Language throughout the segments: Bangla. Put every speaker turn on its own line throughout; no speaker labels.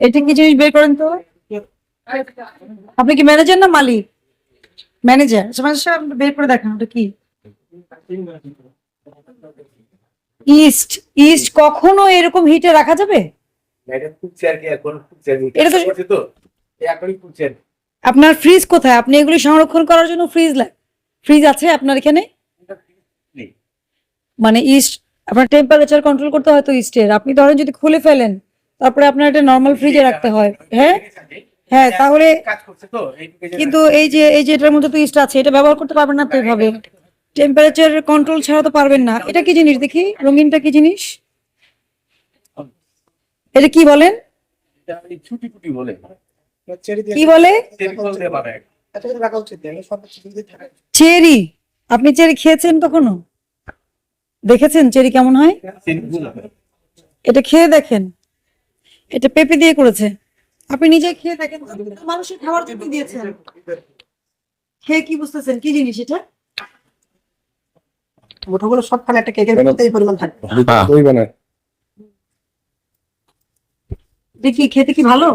এটা কি জিনিস বের করেন তো? আপনি কি ম্যানেজার না মালিক? ম্যানেজার ম্যানেজার বের করে দেখান ওটা কি? ইস্ট ইস্ট কখনো এরকম হিটে রাখা যাবে। আপনার ফ্রিজ কোথায়? আপনি এগুলি সংরক্ষণ করার জন্য ফ্রিজ ফ্রিজ আছে আপনার এখানে? মানে ইস্ট আপনার টেম্পারেচার কন্ট্রোল করতে হয় তো ইস্টের আপনি ধরেন যদি খুলে ফেলেন তারপরে আপনার এটা নর্মাল ফ্রিজে রাখতে হয়। হ্যাঁ? হ্যাঁ তাহলে
কাজ করছে তো এইটুকু যে-
কিন্তু এই যে এই যে এটার মধ্যে তো ইস্ট আছে এটা ব্যবহার করতে পারবেন না তো এভাবে। টেম্পারেচার কন্ট্রোল ছাড়া তো পারবেন না। এটা কি জিনিস? দেখি রঙিনটা কি জিনিস? এটা কি বলেন? কি বলে?
বানায়।
চেরি। আপনি চেরি খেয়েছেন কখনো? দেখেছেন চেরি কেমন হয়? এটা খেয়ে দেখেন। এটা পেঁপে দিয়ে করেছে। আপনি নিজে খেয়ে দেখেন মানুষের খাবার জন্য দিয়েছেন? খেয়ে কি বুঝতেছেন? কি জিনিস এটা?
মুঠোগুলো সব খানে একটা কেকের পরিমাণ থাকবে
দই বানায়।
দেখি খেতে কি ভালো?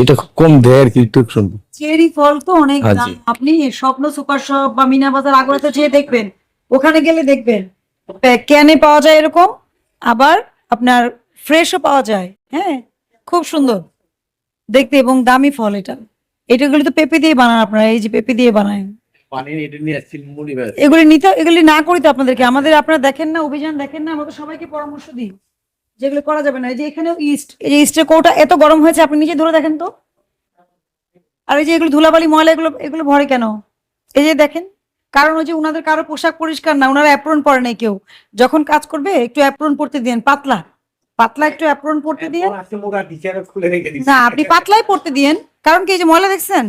এটা কম দেয় আর কি একটু শুনব।
চেরি ফল তো অনেক
হ্যাঁ,
দাম। আপনি স্বপ্ন সুপার শপ বা মিনা বাজার আগ্রাতে যেয়ে দেখবেন। ওখানে গেলে দেখবেন। ক্যানে পাওয়া যায় এরকম। আবার আপনার ফ্রেশও পাওয়া যায় হ্যাঁ? খুব সুন্দর। দেখতে এবং দামি ফল এটা। এটাগুলি তো পেঁপে দিয়ে বানান আপনারা এই যে পেঁপে দিয়ে বানায়। এগুলি নিতে এগুলি না করি তো আপনাদেরকে। আমাদের আপনারা দেখেন না অভিযান দেখেন না আমরা তো সবাইকে পরামর্শ দিই। যেগুলো করা যাবে না। এই যে এখানেও ইস্ট এই যে ইস্টের কৌটা এত গরম হয়েছে আপনি নিজে ধরে দেখেন তো। আর এই যে এগুলো ধুলাবালি ময়লা এগুলো এগুলো ভরে কেন? এই যে দেখেন কারণ ওই যে ওনাদের কারও পোশাক পরিষ্কার না ওনারা অ্যাপ্রন পরে নাই কেউ। যখন কাজ করবে একটু অ্যাপ্রন পরতে দিন পাতলা। পাতলা একটু অ্যাপ্রন পরতে দিয়ে না আপনি পাতলাই পড়তে দিয়েন। কারণ কি এই যে ময়লা দেখছেন?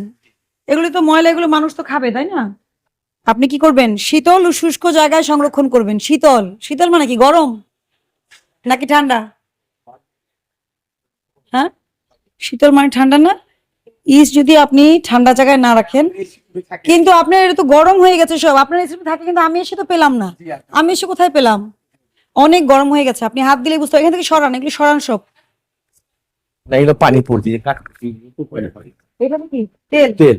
এগুলো তো ময়লা এগুলো মানুষ তো খাবে তাই না? আপনি কি করবেন? শীতল ও শুষ্ক জায়গায় সংরক্ষণ করবেন। শীতল। শীতল মানে কি গরম? নাকি ঠান্ডা? হ্যাঁ? শীতল মানে ঠান্ডা না? ইস যদি আপনি ঠান্ডা জায়গায় না রাখেন। কিন্তু আপনার এটা তো গরম হয়ে গেছে সব। আপনার এসে থাকে কিন্তু আমি এসে তো পেলাম না। আমি এসে কোথায় পেলাম? অনেক গরম হয়ে গেছে। আপনি হাত দিলে বুঝতে। এখান থেকে সরান এগুলো সরান সব।
না এগুলো পানি পড়ছে
এটা কি? তেল?
তেল।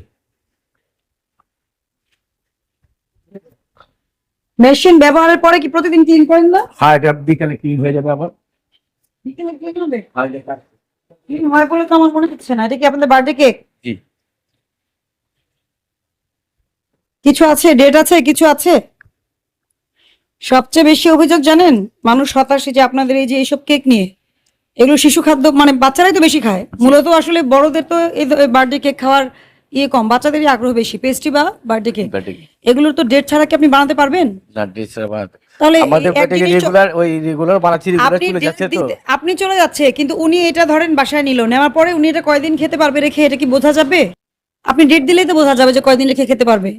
মেশিন ব্যবহারের পরে কি প্রতিদিন ক্লিন করেন না
হ্যাঁ এটা বিকালে ক্লিন হয়ে যাবে আবার।
বিকেলে clean হবে?
আর
ক্লিন হয় বলে তো আমার মনে হচ্ছে না। এটা কি আপনাদের বার্থডে কেক
জি।
কিছু আছে? ডেট আছে? কিছু আছে? সবচেয়ে বেশি অভিযোগ জানেন মানুষ হতাশে যে আপনাদের এই যে এইসব কেক নিয়ে। এগুলো শিশু খাদ্য মানে বাচ্চারাই তো বেশি খায়। মূলত আসলে বড়দের তো এই বার্থডে কেক খাওয়ার ইয়ে কম বাচ্চাদেরই আগ্রহ বেশি পেস্ট্রি বা বার্থডে কেক। এগুলোর তো ডেট ছাড়া কি আপনি বানাতে পারবেন?
না ড্রেস
তাহলে
আমাদের
এই
রেগুলার ওই রেগুলার বানাচ্ছি রেগুলার
আপনি
চলে যাচ্ছে তো।
আপনি চলে যাচ্ছে কিন্তু উনি এটা ধরেন বাসায় নিল নেওয়ার পরে উনি এটা কয়দিন খেতে পারবে রেখে এটা কি বোঝা যাবে? আপনি ডেট দিলেই তো বোঝা যাবে যে কয়দিন রেখে খেতে পারবে।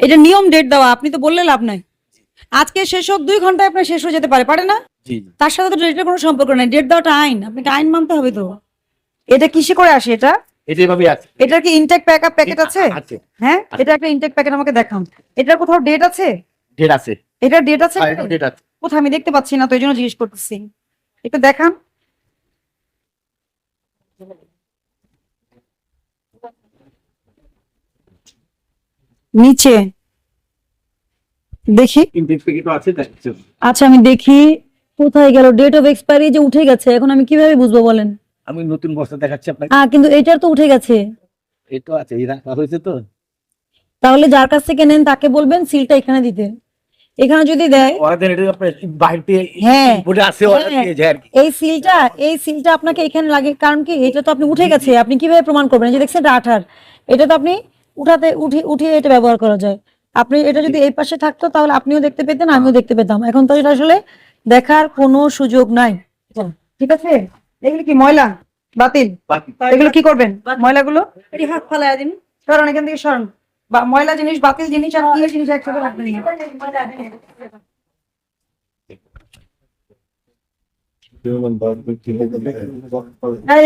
এটা নিয়ম ডেট দেওয়া আপনি তো বললেন লাভ নাই। আজকে শেষ হোক দুই ঘন্টায় আপনার শেষ হয়ে যেতে পারে পারে না? তার সাথে তো ডেটের কোনো সম্পর্ক নাই। ডেট দেওয়াটা আইন আপনাকে আইন মানতে হবে তো। এটা কিসে করে আসে এটা?
এটা এভাবে আছে।
এটার কি ইনটেক প্যাক আপ প্যাকেট আছে? হ্যাঁ? এটা একটা ইনটেক প্যাকেট আমাকে দেখান এটার কোথাও ডেট আছে?
ডেট আছে।
ডেট আছে
হ্যাঁ, ডেট আছে।
কোথায় আমি দেখতে পাচ্ছি না তো জিজ্ঞেস করতেছি। একটু দেখান। নিচে। দেখি। আচ্ছা আমি দেখি কোথায় গেল ডেট অফ এক্সপায়ারি যে উঠে গেছে এখন আমি কীভাবে বুঝব বলেন?
আমি নতুন বস্তা দেখাচ্ছি আপনাকে।
কিন্তু এটার তো উঠে গেছে।
তো আছে এই রাখা হয়েছে তো।
তাহলে যার কাছ থেকে নেন তাকে বলবেন সিলটা এখানে দিতে। এখানে যদি দেয়
ওদের এটা আপনার বাইরে
হ্যাঁ। হ্যাঁ। এই সিলটা এই সিলটা আপনাকে এখানে লাগে কারণ কি এটা তো আপনি উঠে গেছে। আপনি কীভাবে প্রমাণ করবেন? যে দেখছেন এটা আঠার। এটা তো আপনি উঠাতে উঠে উঠিয়ে এটা ব্যবহার করা যায়। আপনি এটা যদি এই পাশে থাকতো তাহলে আপনিও দেখতে পেতেন আমিও দেখতে পেতাম। এখন তো এটা আসলে দেখার কোনো সুযোগ নাই। ঠিক আছে? এগুলো কি ময়লা? বাতিল? এগুলো কি করবেন? ময়লাগুলো? এটি হাত ফালায় দিন। সরান এখান থেকে সরান। বা ময়লা জিনিস বাতিল জিনিস আর ইয়ে জিনিস একসাথে রাখবেন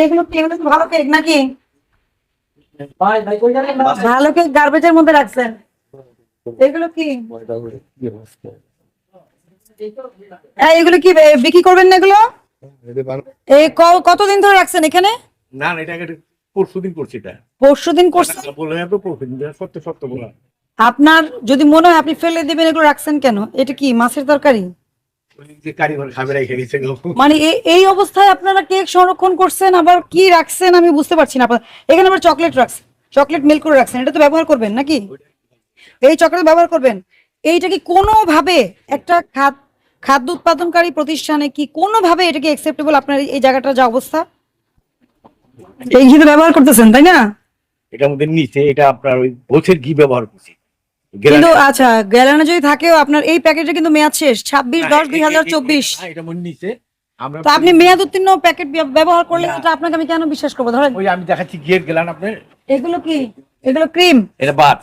এগুলো কি এগুলো ভালো কেক নাকি? ভালো কেক গার্বেজের মধ্যে রাখছেন। এগুলো কি? এগুলো কি বিক্রি করবেন না এগুলো? এই কতদিন ধরে রাখছেন এখানে?
না না এটা পরশু দিন করছি এটা।
পরশু দিন করছেন
বললাম এত পরশু দিন সত্য সত্য বলা।
আপনার যদি মনে হয় আপনি ফেলে দেবেন এগুলো রাখছেন কেন? এটা কি মাছের তরকারি। মানে এই অবস্থায় আপনারা কেক সংরক্ষণ করছেন আবার কি রাখছেন আমি বুঝতে পারছি না। এখানে আবার চকলেট রাখছেন চকলেট মিল্ক করে রাখছেন এটা তো ব্যবহার করবেন নাকি? এই চক্র ব্যবহার করবেন। এইটা কি কোনোভাবে একটা খাদ খাদ্য উৎপাদনকারী প্রতিষ্ঠানে কি কোনোভাবে এটা কি অ্যাকসেপ্টেবল আপনার এই- জায়গাটার যা অবস্থা? এই ঘি ব্যবহার করতেছেন তাই না?
এটার মধ্যে নিচে এটা আপনার ওই গোছের ঘি ব্যবহার করছি।
কিন্তু আচ্ছা গ্যালানে যদি থাকেও আপনার এই প্যাকেটে কিন্তু মেয়াদ শেষ ছাব্বিশ দশ দুই হাজার চব্বিশ।
এটা মধ্যে নিচে। আমরা
তো আপনি মেয়াদ উত্তীর্ণ প্যাকেট ব্যবহার করলে এটা আপনাকে আমি কেন বিশ্বাস করব? ধরেন
ওই আমি দেখাচ্ছি গিয়ে গেলাম আপনার।
এগুলো কি? এগুলো ক্রিম।
এটা বাদ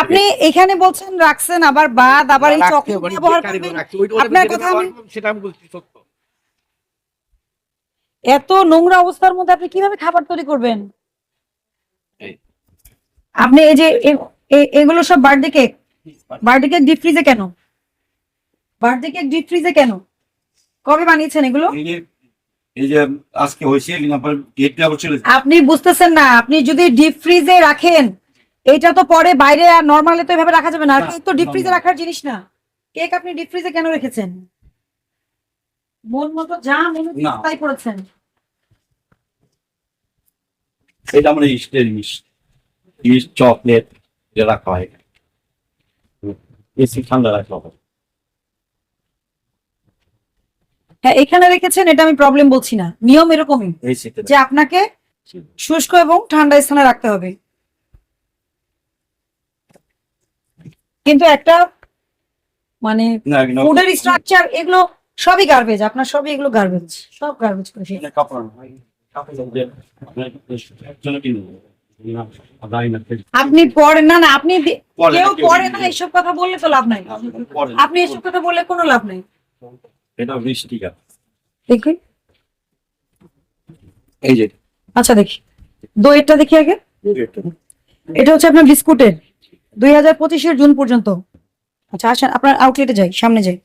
আপনি এখানে বলছেন রাখছেন আবার বাদ আবার এই চকলেট ব্যবহার করবেন। আপনার কথা আমি
সেটা আমি বলছি সত্য।
এত নোংরা অবস্থার মধ্যে আপনি কীভাবে খাবার তৈরি করবেন? আপনি এই যে এগুলো সব birthday cake. Birthday cake deep ফ্রিজে কেন? বার্থডে কেক ডিপ ফ্রিজে কেন? কবে বানিয়েছেন এগুলো?
এই যে আজকে হয়েছে আপনার গেটটা চলে
আপনি বুঝতেছেন না আপনি যদি ডিপ ফ্রিজে রাখেন এটা তো পরে বাইরে আর নর্মালি তো এভাবে রাখা যাবে না। কেক তো ডিপ ফ্রিজে রাখার জিনিস না? কেক আপনি ডিপ ফ্রিজে কেন রেখেছেন? মন মতো যা মনে তাই করেছেন।
এটা আমরা ইস্টের ইস্ট। ইস্ট চকলেট রাখা হয়। ঠান্ডা রাখা হয়।
হ্যাঁ এখানে রেখেছেন এটা আমি প্রবলেম বলছি না। নিয়ম এরকমই যে আপনাকে শুষ্ক এবং ঠান্ডা স্থানে রাখতে হবে। কিন্তু একটা মানে ফুডের স্ট্রাকচার এগুলো সবই গার্বেজ আপনার সবই এগুলো গার্বেজ সব গার্বেজ করে আপনি পড়েন না না আপনি কেউ পড়ে না
নেই।
এসব কথা বললে তো লাভ নাই। আপনি এসব কথা বললে কোনো লাভ নাই।
এটা বৃষ্টি কাপ
দেখুন
এই যে
আচ্ছা দেখি। দইটা দেখি আগে। এটা হচ্ছে আপনার বিস্কুটের। দুই হাজার পঁচিশের জুন পর্যন্ত। আচ্ছা আসেন আপনার আউটলেটে যাই সামনে যাই।